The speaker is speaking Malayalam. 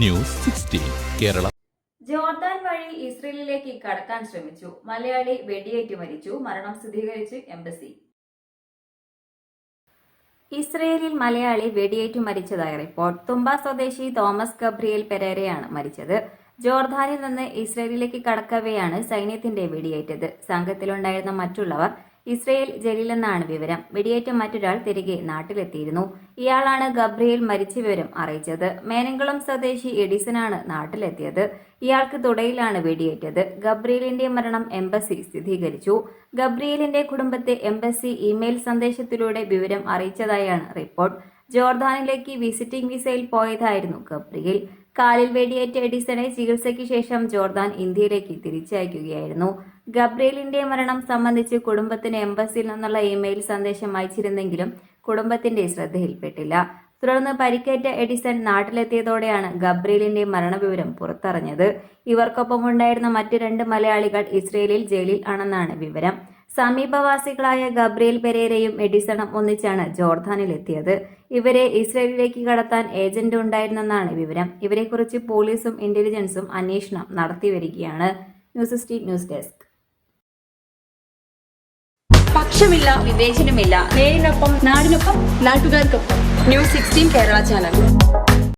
News sixteen Kerala. ജോർദാൻ വഴി ഇസ്രയേലിലേക്ക് കടക്കാൻ ശ്രമിച്ചു. മലയാളി വെടിയേറ്റ് മരിച്ചു. മരണം സ്ഥിരീകരിച്ച് എംബസി. ഇസ്രയേലിൽ മലയാളി വെടിയേറ്റു മരിച്ചതായ റിപ്പോർട്ട്. തുമ്പ സ്വദേശി തോമസ് ഗബ്രിയേൽ പെരേരയാണ് മരിച്ചത്. ജോർദാനിൽ നിന്ന് ഇസ്രയേലിലേക്ക് കടക്കവെയാണ് സൈന്യത്തിന്റെ വെടിയേറ്റത്. സംഘത്തിലുണ്ടായിരുന്ന മറ്റുള്ളവർ ഇസ്രയേൽ ജയിലിലെന്നാണ് വിവരം. വെടിയേറ്റ മറ്റൊരാൾ തിരികെ നാട്ടിലെത്തിയിരുന്നു. ഇയാളാണ് ഗബ്രിയേൽ മരിച്ച വിവരം അറിയിച്ചത്. മേനംകുളം സ്വദേശി എഡിസനാണ് നാട്ടിലെത്തിയത്. ഇയാൾക്ക് തുടയിലാണ് വെടിയേറ്റത്. ഗബ്രിയേലിന്റെ മരണം എംബസി സ്ഥിരീകരിച്ചു. ഗബ്രിയേലിന്റെ കുടുംബത്തെ എംബസി ഇമെയിൽ സന്ദേശത്തിലൂടെ വിവരം അറിയിച്ചതായാണ് റിപ്പോർട്ട്. ജോർദാനിലേക്ക് വിസിറ്റിംഗ് വിസയിൽ പോയതായിരുന്നു ഗബ്രിയേൽ. കാലിൽ വെടിയേറ്റ എഡിസണെ ചികിത്സയ്ക്ക് ശേഷം ജോർദാൻ ഇന്ത്യയിലേക്ക് തിരിച്ചയക്കുകയായിരുന്നു. ഗബ്രിയേലിന്റെ മരണം സംബന്ധിച്ച് കുടുംബത്തിന് എംബസിയിൽ നിന്നുള്ള ഇമെയിൽ സന്ദേശം അയച്ചിരുന്നെങ്കിലും കുടുംബത്തിന്റെ ശ്രദ്ധയിൽപ്പെട്ടില്ല. തുടർന്ന് പരിക്കേറ്റ എഡിസൺ നാട്ടിലെത്തിയതോടെയാണ് ഗബ്രിയേലിന്റെ മരണവിവരം പുറത്തറിഞ്ഞത്. ഇവർക്കൊപ്പമുണ്ടായിരുന്ന മറ്റു രണ്ട് മലയാളികൾ ഇസ്രയേലിൽ ജയിലിൽ ആണെന്നാണ് വിവരം. സമീപവാസികളായ ഗബ്രിയേൽ പെരേരയും എഡിസണും ഒന്നിച്ചാണ് ജോർദാനിലെത്തിയത്. ഇവരെ ഇസ്രയേലിലേക്ക് കടത്താൻ ഏജന്റ് ഉണ്ടായിരുന്നെന്നാണ് വിവരം. ഇവരെക്കുറിച്ച് പോലീസും ഇന്റലിജൻസും അന്വേഷണം നടത്തിവരികയാണ്. News sixteen news desk. പക്ഷമില്ല വിവേചനമില്ല. നേരിനൊപ്പം നാടിനൊപ്പം നാട്ടുകാർക്കൊപ്പം. News sixteen Kerala channel.